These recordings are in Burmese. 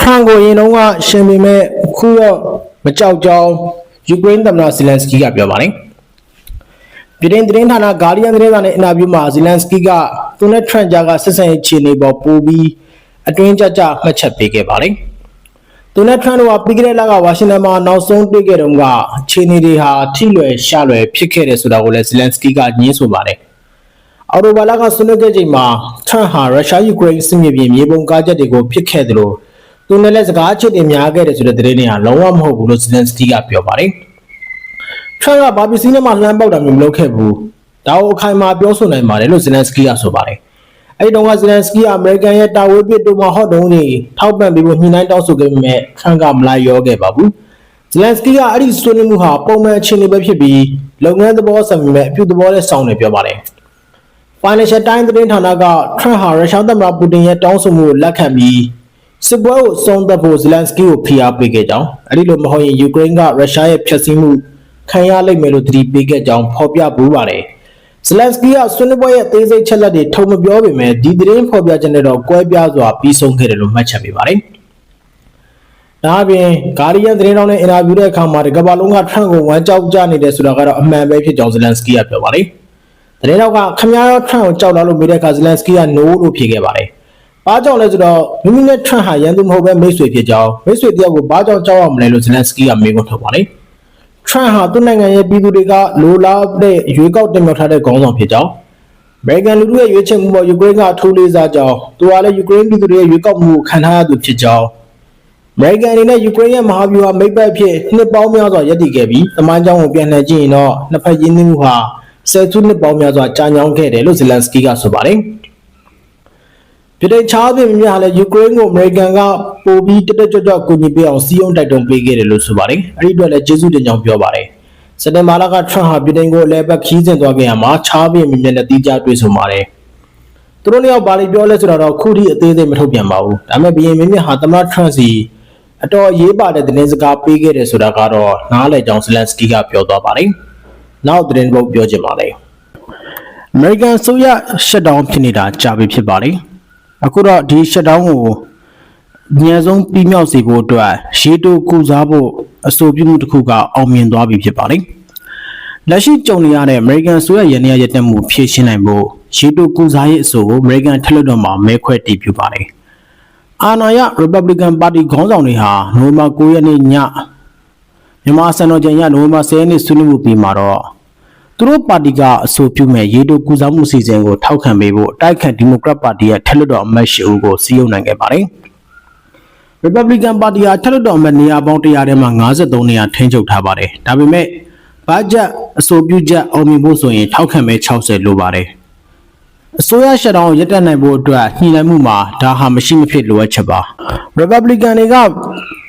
ခရန်ကိုရင်တော့ကရှင်ပေမဲ့ခုတော့မကြောက်ကြောင်းယူကရိန်းသမ္မတဇီလန်စကီကပြောပါတယ်ပြည်တွင်းသတင်းဌာနဂါဒီယန်သတင်းစာနဲ့အင်တာဗျူးမှာဇီလန်စကီကသူနဲ့ထရန့်ဂျာကဆက်ဆံရေးခြေနေပေါ်ပို့ပြီးအတွင်းကြကြမှတ်ချက်ပေးခဲ့ပါတယ်သူနဲ့ထရန့်တို့ကပြီးခဲ့တဲ့လကဝါရှင်တန်မှာနောက်ဆုံးတွေ့ခဲ့တုန်းကခြေနေတွေဟာထိလွယ်ရှလွယ်ဖြစ်ခဲ့တယ်ဆိုတာကိုလည်းဇီလန်စကီကညင်းဆိုပါတယ်အော်တိုဘာလကဆွေးနွေးခဲ့ချိန်မှာထရန့်ဟာရုရှားယူကရိန်းစစ်မြေပြင်မြေပုံကားချက်တွေကိုဖြစ်ခဲ့တယ်လို့ သူနဲ့လည်းစကားချစ်တွေများခဲ့တယ်ဆိုတဲ့သတင်းတွေဟာလုံးဝမဟုတ်ဘူးလို့ဇီလန်စကီကပြောပါတယ်ထရန့်ကဘာပစ္စည်းနဲ့မှလှမ်းပေါက်တာမျိုးမလုပ်ခဲ့ဘူးဒါကိုအခိုင်အမာပြောဆိုနိုင်ပါတယ်လို့ဇီလန်စကီကဆိုပါတယ်အဲ့ဒီတော့ကဇီလန်စကီကအမေရိကန်ရဲ့တာဝေးပစ်တိုမာဟော့တုံးတွေထောက်ပံ့ပေးဖို့ညှိနှိုင်းတောင်းဆိုခဲ့ပေမဲ့ထရန့်ကမလိုက်ရောခဲ့ပါဘူးဇီလန်စကီကအဲ့ဒီဆွေးနွေးမှုဟာပုံမှန်အခြေအနေပဲဖြစ်ပြီးလုပ်ငန်းသဘောဆောင်ပေမဲ့အပြုသဘောနဲ့စောင့်နေပြောပါတယ် Financial Times သတင်းဌာနကထရန့်ဟာရုရှားသမ္မတပူတင်ရဲ့တောင်းဆိုမှုကိုလက်ခံပြီး စစ်ပွဲကိုဆုံးသက်ဖို့ဇီလန်စကီကိုဖိအားပေးခဲ့ကြောင်းအဲဒီလိုမဟုတ်ရင်ယူကရိန်းကရုရှားရဲ့ဖျက်ဆီးမှုခံရလိမ့်မယ်လို့သတိပေးခဲ့ကြောင်းဖော်ပြပူးပါတယ်ဇီလန်စကီကဆွေးနွေးပွဲရဲ့အသေးစိတ်ချက်လက်တွေထုံမပြောပေမဲ့ဒီသတင်းဖော်ပြချက်နဲ့တော့ကွဲပြားစွာပြီးဆုံးခဲ့တယ်လို့မှတ်ချက်ပေးပါတယ်ဒါအပြင်ဂါရီယန်သတင်းတောင်းနဲ့အင်တာဗျူးတဲ့အခါမှာဒီကမ္ဘာလုံးကထရန့်ကိုဝမ်းကြောက်ကြနေတယ်ဆိုတာကတော့အမှန်ပဲဖြစ်ကြောင်းဇီလန်စကီကပြောပါတယ်။သတင်းတော့ကခမရရောထရန့်ကိုကြောက်လာလို့မေးတဲ့အခါဇီလန်စကီက no လို့ဖြေခဲ့ပါတယ်။ ဘာကြောင့်လဲဆိုတော့မိမိနဲ့ထရန့်ဟာရန်သူမဟုတ်ပဲမိတ်ဆွေဖြစ်ကြောင်းမိတ်ဆွေတယောက်ကိုဘာကြောင့်ကြောက်ရမလဲလို့ဇီလန်စကီကမေးခွန်းထုတ်ပါတယ်။ထရန့်ဟာသူ့နိုင်ငံရဲ့ပြည်သူတွေကလိုလားတဲ့ရွေးကောက်တင်မြှောက်ထားတဲ့ခေါင်းဆောင်ဖြစ်ကြောင်းအမေရိကန်လူထုရဲ့ရွေးချယ်မှုပေါ်ယူကရိန်းကအထူးလေးစားကြောင်းသူကလည်းယူကရိန်းပြည်သူတွေရဲ့ရွေးကောက်မှုကိုခံထားရသူဖြစ်ကြောင်းအမေရိကန်အနေနဲ့ယူကရိန်းရဲ့မဟာဗျူဟာမိတ်ဘက်ဖြစ်နှစ်ပေါင်းများစွာရည်တည်ခဲ့ပြီးသမိုင်းကြောင်းကိုပြန်လှည့်ကြည့်ရင်တော့နှစ်ဖက်ရင်းနှီးမှုဟာဆယ်စုနှစ်ပေါင်းများစွာကြာညောင်းခဲ့တယ်လို့ဇီလန်စကီကဆိုပါတယ် ပြည်ထောင်ချားပြင်များလည်းယူကရိန်းကိုအမေရိကန်ကပို့ပြီးတက်တက်ကြွကြွကူညီပေးအောင်စီးအောင်တိုက်တွန်းပေးခဲ့တယ်လို့ဆိုပါတယ်။အဲဒီအတွက်လည်းကျေးဇူးတင်ကြောင်းပြောပါတယ်။စက်တင်ဘာလကထရန့်ဟာပြည်ထောင်ကိုလည်းဘက်ခီးစဉ်သွားခဲ့ရမှာချားပြင်မြင်တဲ့တီးကြတွေ့ဆိုပါတယ်။သူတို့နှစ်ယောက်ဘာလို့ပြောလဲဆိုတော့ခုထိအသေးစိတ်မထုတ်ပြန်ပါဘူး။ဒါပေမဲ့ဘီရင်မင်းမြတ်ဟာသမ္မတထရန့်စီအတော်အရေးပါတဲ့သတင်းစကားပေးခဲ့တယ်ဆိုတာကတော့နားလည်ကြောင်းဇလန်စကီကပြောသွားပါတယ်။နောက်သတင်းပုတ်ပြောချင်ပါတယ်။ American ဆိုရ shutdown ဖြစ်နေတာကြာပြီဖြစ်ပါတယ်။ အခုတော့ဒီ shutdown ကိုအများဆုံးပြီးမြောက်စေဖို့အတွက်ရေတိုကုစားဖို့အဆိုပြုမှုတစ်ခုကအောင်မြင်သွားပြီဖြစ်ပါတယ်။လက်ရှိကြုံနေရတဲ့ American ဆိုရရန်ရရတက်မှုဖြည့်ရှင်းနိုင်ဖို့ရေတိုကုစားရေးအဆိုကို American ထက်လွတ်တော်မှာမဲခွဲတည်ပြုပါတယ်။အာဏာရ Republican Party ခေါင်းဆောင်တွေဟာနိုဝင်ဘာ9ရက်နေ့ညမြန်မာစံတော်ချိန်ညနိုဝင်ဘာ10ရက်နေ့ဆွေးနွေးမှုပြီးမှာတော့ သူတို့ပါတီကအဆိုပြုမဲ့ရေတိုကူစားမှုစီစဉ်ကိုထောက်ခံပေးဖို့အတိုက်ခံဒီမိုကရက်ပါတီရဲ့ထက်လွတ်တော်အမတ်ရှိဦးကိုစီးရုံနိုင်ခဲ့ပါတယ်။ Republican ပါတီဟာထက်လွတ်တော်အမတ်နေရာပေါင်း100ထဲမှာ53နေရာထိန်းချုပ်ထားပါတယ်။ဒါပေမဲ့ဘတ်ဂျက်အဆိုပြုချက်အောင်မြင်ဖို့ဆိုရင်ထောက်ခံမဲ60လိုပါတယ်။အစိုးရရှက်တောင်းရပ်တန့်နိုင်ဖို့အတွက်ညှိနှိုင်းမှုမှာဒါဟာမရှိမဖြစ်လိုအပ်ချက်ပါ Republican တွေက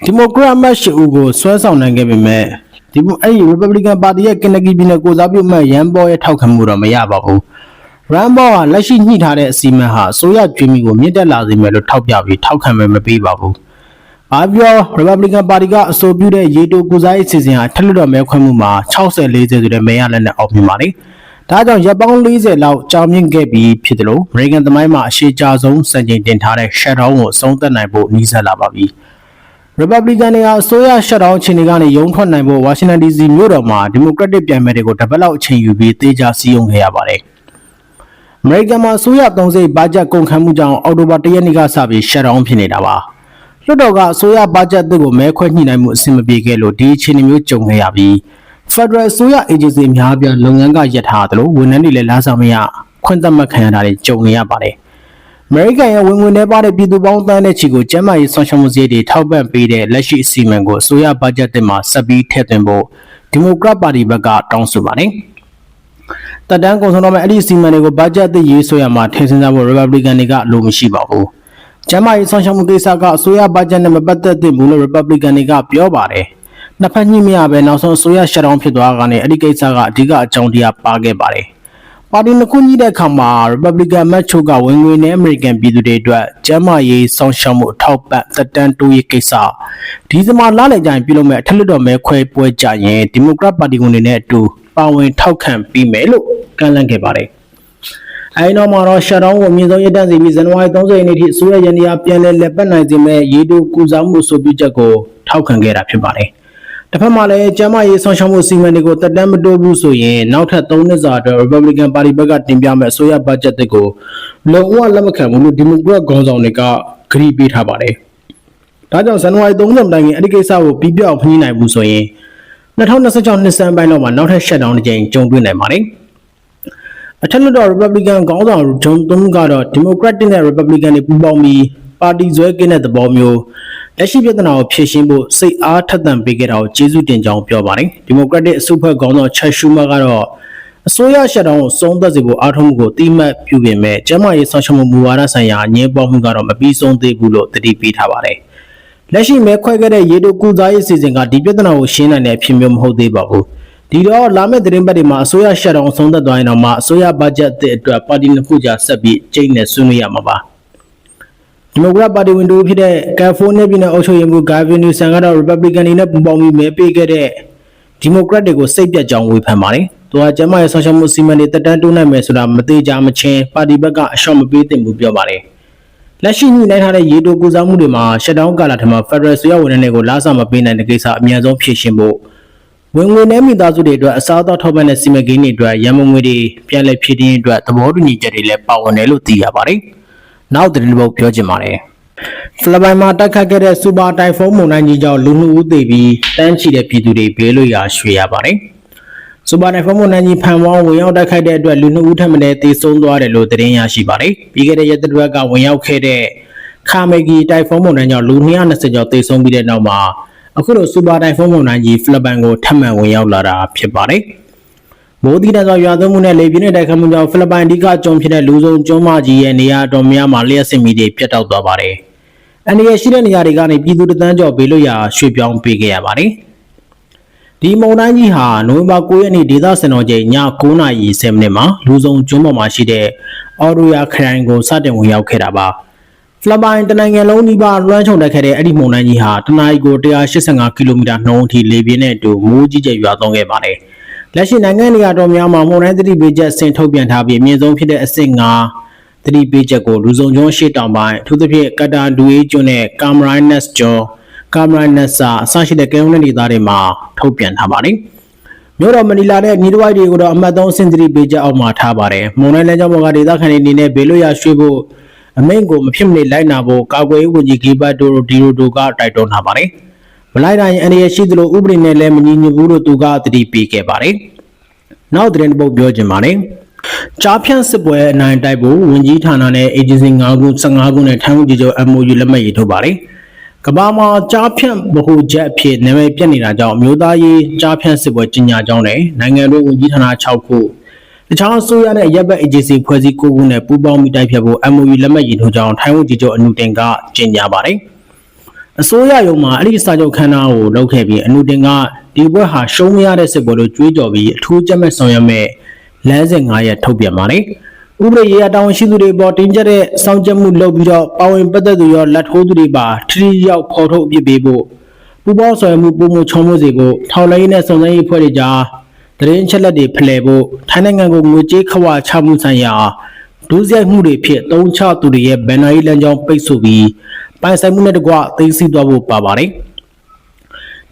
Democrat အမတ်ရှိဦးကိုဆွဲဆောင်နိုင်ခဲ့ပေမဲ့ ဒီအဲ့ဒီ Republican ပါတီရဲ့ Kentucky ပြည်နယ်ကိုစားပြုအမတ်ရန်ဘော်ရဲ့ထောက်ခံမှုတော့မရပါဘူး။ Rand Paul ဟာလက်ရှိညှိထားတဲ့အစီအမံဟာအစိုးရကျွေးမှုကိုမြင့်တက်လာစေမယ်လို့ထောက်ပြပြီးထောက်ခံမဲမပေးပါဘူး။ဘာပြော Republican ပါတီကအဆိုပြုတဲ့ရေတိုကူစားရေးအစီအစဉ်ဟာထက်လွတ်တော်မဲခွဲမှုမှာ60-40ဆိုတဲ့မဲရလက်နဲ့အောက်မြင်ပါလေ။ဒါကြောင့်ရပ်ပေါင်း40လောက်ကြာမြင့်ခဲ့ပြီးဖြစ်တယ်လို့ American သမိုင်းမှာအရှိကြဆုံးစံချိန်တင်ထားတဲ့ shutdown ကိုအဆုံးသတ်နိုင်ဖို့နှီးစပ်လာပါပြီ။ Republican တွေကအစိုးရ shutdown အခြေအနေကနေရုံထွက်နိုင်ဖို့ Washington DC မြို့တော်မှာ Democratic ပြိုင်မဲ့တွေကိုတပတ်လောက်အချိန်ယူပြီးတေချာစည်းရုံးခဲ့ရပါတယ်။ American မှာအစိုးရသုံးစိတ်ဘတ်ဂျက်ကုန်ခံမှုကြောင့်အောက်တိုဘာ၁ရက်နေ့ကစပြီး shutdown ဖြစ်နေတာပါ။လွှတ်တော်ကအစိုးရဘတ်ဂျက်အသစ်ကိုမဲခွဲညှိနှိုင်းမှုအဆင်မပြေခဲ့လို့ဒီအခြေအနေမျိုးကြုံခဲ့ရပြီး Federal အစိုးရ agency အများအပြားလုပ်ငန်းကရပ်ထားတယ်လို့ဝန်ထမ်းတွေလည်းလာဆောင်မရခွင့်သက်မှတ်ခံရတာတွေကြုံနေရပါတယ်။ အမေရိကန်ရဲ့ဝင်ငွေနှဲပါတဲ့ပြည်သူပေါင်းသန်းတဲ့ချီကိုကျန်းမာရေးဆောင်ရှောက်မှုစရိတ်တွေထောက်ပံ့ပေးတဲ့လက်ရှိအစီအမံကိုအစိုးရဘတ်ဂျက်သစ်မှာဆက်ပြီးထည့်သွင်းဖို့ဒီမိုကရက်ပါတီဘက်ကတောင်းဆိုပါတယ်။တက်တန်းကုန်ဆုံးတော့မဲ့အဲ့ဒီအစီအမံတွေကိုဘတ်ဂျက်သစ်ရေးဆွဲရမှာထည့်စင်းစားဖို့ Republican တွေကလိုမရှိပါဘူး။ကျန်းမာရေးဆောင်ရှောက်မှုကိစ္စကအစိုးရဘတ်ဂျက်နဲ့မပတ်သက်သင့်ဘူးလို့ Republican တွေကပြောပါတယ်။နှစ်ဖက်ညှိမရပဲနောက်ဆုံးအစိုးရရှက်ဒေါင်းဖြစ်သွားကနေအဲ့ဒီကိစ္စကအဓိကအကြောင်းတရားပါခဲ့ပါတယ်။ ပါတီနှစ်ခုညှိတဲ့အခါမှာ Republican မတ်ချိုကဝင်ငွေနဲ့ American ပြည်သူတွေအတွက်ကျန်းမာရေးဆောင်ရှောက်မှုအထောက်ပံ့သက်တမ်းတိုးရေးကိစ္စဒီစမှာလာလေကြရင်ပြုလုပ်မဲ့အထက်လွှတ်တော်မဲခွဲပွဲကြရင် Democrat ပါတီဝင်တွေနဲ့အတူပါဝင်ထောက်ခံပြီးမယ်လို့ကန့်လန့်ခဲ့ပါတယ်။အဲဒီနောက်မှာတော့ shutdown ကိုအမြင့်ဆုံးရပ်တန့်စေပြီးဇန်နဝါရီ30ရက်နေ့ထိအစိုးရရန်ရာပြန်လည်လက်ပတ်နိုင်စေမဲ့ရေတိုကူစားမှုဆိုပြုချက်ကိုထောက်ခံခဲ့တာဖြစ်ပါတယ်။ တစ်ဖက်မှာလည်းကျန်းမာရေးဆောင်ရှောက်မှုစီမံတွေကိုတက်တမ်းမတိုးဘူးဆိုရင်နောက်ထပ်3နှစ်စာအတွက် Republican Party ဘက်ကတင်ပြမဲ့အစိုးရဘတ်ဂျက်တွေကိုလုံးဝလက်မခံဘူးလို့ Democrat ခေါင်းဆောင်တွေကဂရီပေးထားပါတယ်။ဒါကြောင့်ဇန်နဝါရီ30တိုင်ရင်အဲ့ဒီကိစ္စကိုပြီးပြောက်ဖျင်းနိုင်ဘူးဆိုရင်2026နှစ်စန်းပိုင်းတော့မှနောက်ထပ် shutdown တစ်ကြိမ်ကြုံတွေ့နိုင်ပါတယ်။အထက်လွှတ်တော် Republican ခေါင်းဆောင်ဂျွန်သွန်းကတော့ Democratic နဲ့ Republican တွေပူးပေါင်းပြီး ပါတီဇွဲကင်းတဲ့သဘောမျိုးလက်ရှိပြဿနာကိုဖြေရှင်းဖို့စိတ်အားထက်သန်ပေးခဲ့တာကိုကျေးဇူးတင်ကြောင်းပြောပါတယ်။ Democratic အစုအဖွဲ့ခေါင်းဆောင်ချက်ရှူမာကတော့အစိုးရရှက်တောင်းကိုစုံသက်စေဖို့အားထုတ်မှုကိုတိမှတ်ပြုပေမဲ့ကျန်းမာရေးဆောင်ရွက်မှုမူဝါဒဆိုင်ရာအငြင်းပွားမှုကတော့မပြီးဆုံးသေးဘူးလို့တတိပေးထားပါတယ်။လက်ရှိမဲခွဲခဲ့တဲ့ရေတိုကုစားရေးစီစဉ်ကဒီပြဿနာကိုရှင်းနိုင်တဲ့အဖြစ်မျိုးမဟုတ်သေးပါဘူး။ဒီတော့လာမယ့်သတင်းပတ်တွေမှာအစိုးရရှက်တောင်းဆုံးသက်သွားရင်တော့မှအစိုးရဘတ်ဂျက်အသစ်အတွက်ပါတီနှစ်ခုကြားဆက်ပြီးကျိတ်နဲ့ဆွေးနွေးရမှာပါ။ ဒီမိုကရက်ပါတီဝင်တို့ဖြစ်တဲ့ကယ်လီဖိုးနီးယားပြည်နယ်အုပ်ချုပ်ရေးမှူးဂါဗင်နူဆန်ကတော့ Republican တွေနဲ့ပူးပေါင်းပြီးမဲပေးခဲ့တဲ့ဒီမိုကရက်တွေကိုစိတ်ပြတ်ကြောင်းဝေဖန်ပါတယ်။သူကကျမ်းမာရေးဆောင်ရှောက်မှုစီမံတွေတက်တန်းတိုးနိုင်မယ်ဆိုတာမသေးကြမချင်းပါတီဘက်ကအရှော့မပေးသင့်ဘူးပြောပါတယ်။လက်ရှိညှိနှိုင်းထားတဲ့ရေတိုကူစားမှုတွေမှာရှက်ဒေါင်းကာလာထမှာ Federal ဆွေးရဝန်ထမ်းတွေကိုလာစာမပေးနိုင်တဲ့ကိစ္စအများဆုံးဖြေရှင်းဖို့ဝင်ငွေနဲ့မိသားစုတွေအတွက်အစားအသောက်ထောက်ပံ့တဲ့စီမံကိန်းတွေအတွက်ရန်ပုံငွေတွေပြန်လည်ဖြည့်တင်းအတွက်သဘောတူညီချက်တွေလည်းပါဝင်တယ်လို့သိရပါတယ်။ နောက်သတင်းတစ်ပုဒ်ပြောချင်ပါတယ်။ဖလပိုင်မှာတိုက်ခတ်ခဲ့တဲ့စူပါတိုင်ဖုန်းမုန်တိုင်းကြီးကြောင့်လူမှုဦးသေးပြီးတန်းချီတဲ့ပြည်သူတွေဘေးလွတ်ရာရွှေ့ရပါတယ်။စူပါတိုင်ဖုန်းမုန်တိုင်းကြီးဖန်ဝေါင်းဝင်ရောက်တိုက်ခိုက်တဲ့အတွက်လူမှုဦးထက်မင်းသေဆုံးသွားတယ်လို့သတင်းရရှိပါတယ်။ပြီးခဲ့တဲ့ရက်သတ္တပတ်ကဝင်ရောက်ခဲ့တဲ့ခါမေဂီတိုင်ဖုန်းမုန်တိုင်းကြောင့်လူ220ကျော်သေဆုံးပြီးတဲ့နောက်မှာအခုလိုစူပါတိုင်ဖုန်းမုန်တိုင်းကြီးဖလပိုင်ကိုထပ်မံဝင်ရောက်လာတာဖြစ်ပါတယ်။ မိုးတိတန်သောရွာသွန်းမှုနဲ့လေပြင်းတဲ့တိုက်ခတ်မှုကြောင့်ဖိလစ်ပိုင်အဓိကကျုံဖြစ်တဲ့လူစုံကျွန်းမကြီးရဲ့နေရာတော်များများမှာလျှက်စစ်မီတွေပြတ်တောက်သွားပါတယ်။အနေရရှိတဲ့နေရာတွေကနေပြည်သူတသန်းကျော်ဘေးလွတ်ရာရွှေ့ပြောင်းပေးခဲ့ရပါတယ်။ဒီမုန်တိုင်းကြီးဟာနိုဝင်ဘာ9ရက်နေ့ဒေသစံတော်ချိန်ည9:30မိနစ်မှာလူစုံကျွန်းပေါ်မှာရှိတဲ့အော်ရိုယာခရိုင်ကိုစတင်ဝင်ရောက်ခဲ့တာပါ။ဖလပိုင်တနိုင်ငံလုံးဒီပါလွှမ်းခြုံတက်ခဲ့တဲ့အဲ့ဒီမုန်တိုင်းကြီးဟာတနအီကို185ကီလိုမီတာနှုန်းအထိလေပြင်းနဲ့အတူမိုးကြီးကျယ်ရွာသွန်းခဲ့ပါတယ်။ လက်ရှိနိုင်ငံနေရာတော်များမှာမုန်တိုင်းသတိပေးချက်ဆင်ထုတ်ပြန်ထားပြီးအမြင့်ဆုံးဖြစ်တဲ့အဆင့်9သတိပေးချက်ကိုလူစုံကျွန်းရှေ့တောင်ပိုင်းအထူးသဖြင့်ကတာဒူအေးကျွန်းနဲ့ကာမရိုင်းနက်စ်ကျွန်းကာမရိုင်းနက်ဆာအစရှိတဲ့ကဲုံးတဲ့ဒေသတွေမှာထုတ်ပြန်ထားပါတယ်။မြို့တော်မနီလာနဲ့ညီတစ်ဝိုက်တွေကိုတော့အမှတ်3စင်သတိပေးချက်အောက်မှာထားပါတယ်။မုန်တိုင်းလမ်းကြောင်းပေါ်ကဒေသခံတွေအနေနဲ့ဘေးလွတ်ရာရွှေ့ဖို့အမိန့်ကိုမဖြစ်မနေလိုက်နာဖို့ကာကွယ်ရေးဝန်ကြီးဂီဘတ်တိုဒီရိုတိုကတိုက်တွန်းထားပါတယ်။ မလိုက်တိုင်းအနေရရှိသလိုဥပဒေနဲ့လည်းမညီညွတ်ဘူးလို့သူကသတိပေးခဲ့ပါတယ်။နောက်သတင်းတစ်ပုဒ်ပြောချင်ပါတယ်။ကြားဖြန့်စစ်ပွဲအနိုင်တိုက်ဖို့ဝန်ကြီးဌာနနဲ့ agency 9ခု15ခုနဲ့ထိုင်းမှုကြီးချုပ် MOU လက်မှတ်ရေးထိုးပါတယ်။ကမ္ဘာမှာကြားဖြန့်ဗဟိုချက်အဖြစ်နာမည်ပြတ်နေတာကြောင့်မြို့သားရေးကြားဖြန့်စစ်ပွဲကြီးညာကြောင်းနဲ့နိုင်ငံတော်ဝန်ကြီးဌာန6ခုတခြားအစိုးရနဲ့ရပ်ဘက် agency ဖွဲ့စည်း9ခုနဲ့ပူးပေါင်းပြီးတိုက်ဖြတ်ဖို့ MOU လက်မှတ်ရေးထိုးကြောင်းထိုင်းဝန်ကြီးချုပ်အနုတင်ကကြေညာပါတယ်။ အစိုးရရုံးမှာအဲ့ဒီစာချုပ်ခန်းနာကိုလုပ်ခဲ့ပြီးအနုတင်ကဒီဘွဲဟာရှုံးမရတဲ့စစ်ပွဲလို့ကြွေးကြော်ပြီးအထူးကြက်မဲ့ဆောင်ရွက်မဲ့လမ်းစဉ်9ရက်ထုတ်ပြန်ပါတယ်။ဥပဒေရေးရာတာဝန်ရှိသူတွေပေါ်တင်ကြတဲ့စောင့်ကြပ်မှုလုပ်ပြီးတော့ပါဝင်ပတ်သက်သူရောလက်ထိုးသူတွေပါထထရောက်ဖော်ထုတ်အပြစ်ပေးဖို့ပူပေါင်းဆောင်ရွက်မှုပုံမှုချုံမှုစီကိုထောက်လိုင်းနဲ့စုံစမ်းရေးဖွဲ့တွေကြားတရင်ချက်လက်တွေဖလှယ်ဖို့ထိုင်းနိုင်ငံကိုငွေကြေးခဝါချမှုဆိုင်ရာဒုစရိုက်မှုတွေဖြစ်သုံးချသူတွေရဲ့ဗန်နာရီလမ်းကြောင်းပိတ်ဆို့ပြီး ပိုင်ဆိုင်မှုနဲ့တကွသိသိသွားဖို့ပါပါတယ်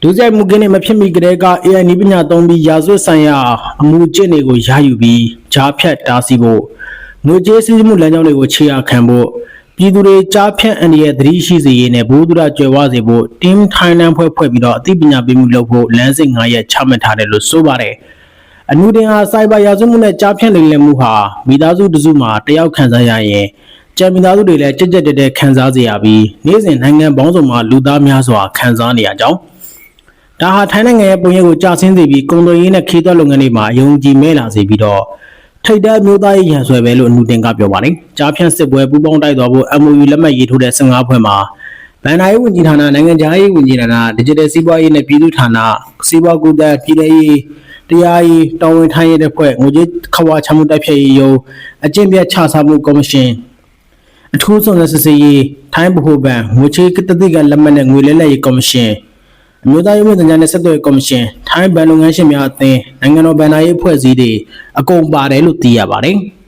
ဒုစရိုက်မှုကင်းနဲ့မဖြစ်မီကလေးက AI နည်းပညာသုံးပြီးရာဇဝတ်ဆိုင်ရာအမှုကျင့်တွေကိုရယူပြီးဂျားဖြတ်တားဆီးဖို့ငွေကြေးစည်းမှုလမ်းကြောင်းတွေကိုခြေရာခံဖို့ပြည်သူတွေကြားဖြန့်အန္တရာယ်သတိရှိစေရေးနဲ့ဘိုးသူရကြွယ်ဝစေဖို့ Team Thailand ဖွဲ့ဖွဲ့ပြီးတော့အသိပညာပေးမှုလုပ်ဖို့လမ်းစဉ်9ရက်ချမှတ်ထားတယ်လို့ဆိုပါတယ်။အနုတင်ဟာစိုက်ဘာရာဇဝတ်မှုနဲ့ကြားဖြန့်လိမ်လည်မှုဟာမိသားစုတစုမှာတယောက်ခံစားရရင် ကျန်မိသားစုတွေလည်းကြက်ကြက်တဲတဲခံစားစေရပြီးနေ့စဉ်နိုင်ငံပေါင်းစုံမှာလူသားများစွာခံစားနေရကြောင်းဒါဟာထိုင်းနိုင်ငံရဲ့ပုံရိပ်ကိုကြာဆင်းစေပြီးကုန်သွယ်ရေးနဲ့ခီးသွက်လုပ်ငန်းတွေမှာအယုံကြည်မဲ့လာစေပြီးတော့ထိတ်တဲမျိုးသားရေးရန်ဆွဲပဲလို့အနုတင်ကပြောပါတယ်။ကြားဖြန့်စစ်ပွဲပူးပေါင်းတိုက်သွားဖို့ MOU လက်မှတ်ရေးထိုးတဲ့15ဖွဲ့မှာဗန်နာရေးဝန်ကြီးဌာနနိုင်ငံခြားရေးဝန်ကြီးဌာန Digital စီးပွားရေးနဲ့ပြည်သူ့ဌာနစီးပွားကူးသန်းပြည်ထရေးတရားရေးတာဝန်ထမ်းရေးတဲ့ဖွဲ့ငွေကြေးခဝါချမှုတိုက်ဖျက်ရေးယုံအကျင့်ပြတ်ချစားမှုကော်မရှင် အထူးဆုံးစစ်ဆေးရေးထိုင်းဗဟိုဘဏ်ငွေချေးကတသိကလက်မှတ်နဲ့ငွေလဲလှယ်ရေးကော်မရှင်အမျိုးသားရေးဝန်ကြီးနဲ့ဆက်သွယ်ကော်မရှင်ထိုင်းဘဏ်လုပ်ငန်းရှင်များအသင်းနိုင်ငံတော်ဘဏ္ဍာရေးအဖွဲ့အစည်းတွေအကုန်ပါတယ်လို့သိရပါတယ်။